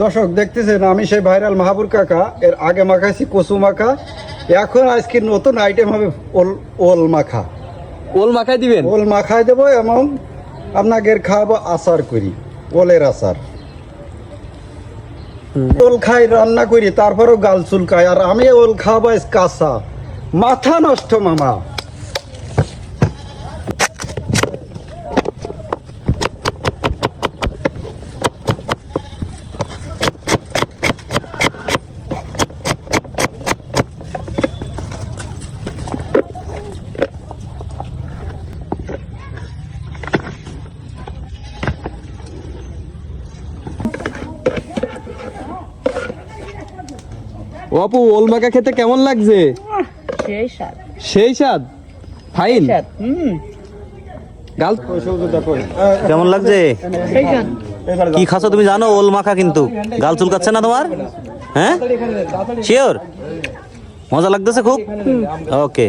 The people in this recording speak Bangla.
দর্শক দেখতেছেন আমি সেই ভাইরাল মাহাবুর কাকা এর আগে মাখাইছি কচু মাখা এখন আজকে নতুন আইটেম হবে ওল ওল মাখা। ওল মাখাই দিবেন? ওল মাখাই দেবো এবং আপনাকে খাওয়াবো আচার করি ওলের আচার। ওল খাই রান্না করি তারপরেও গাল চুলকাই আর আমি ওল খাওয়াবো কাঁচা। মাথা নষ্ট মামা। ও আপু ওল মাখা খেতে কেমন লাগছে? সেই স্বাদ। সেই স্বাদ? ফাইন? গাল কেমন লাগছে? সেই কি খাচ্ছ তুমি জানো ওল মাখা কিন্তু? গাল চুলকাচ্ছে না তোমার? হ্যাঁ? শিওর? মজা লাগতেছে খুব? ওকে।